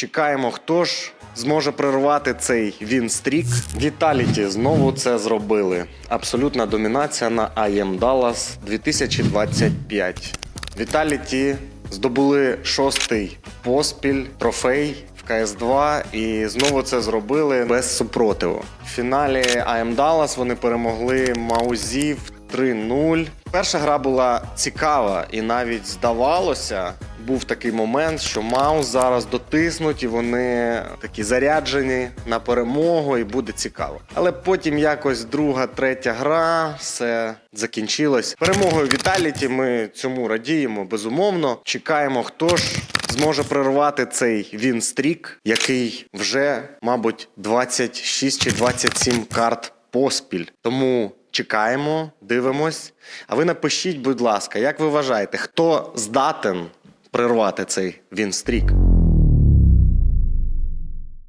Чекаємо, хто ж зможе прервати цей він-стрік. Віталіті знову це зробили. Абсолютна домінація на IM Dallas 2025. Віталіті здобули шостий поспіль трофей в КС2 і знову це зробили без супротиву. В фіналі IM Dallas вони перемогли Маузів 3-0. Перша гра була цікава, і навіть здавалося, був такий момент, що Маус зараз дотиснуть, і вони такі заряджені на перемогу, і буде цікаво. Але потім якось друга, третя гра, все закінчилось. Перемогою Віталіті ми цьому радіємо безумовно. Чекаємо, хто ж зможе прервати цей він-стрік, який вже, мабуть, 26 чи 27 карт поспіль. Тому чекаємо, дивимось. А ви напишіть, будь ласка, як ви вважаєте, хто здатен прервати цей він-стрік?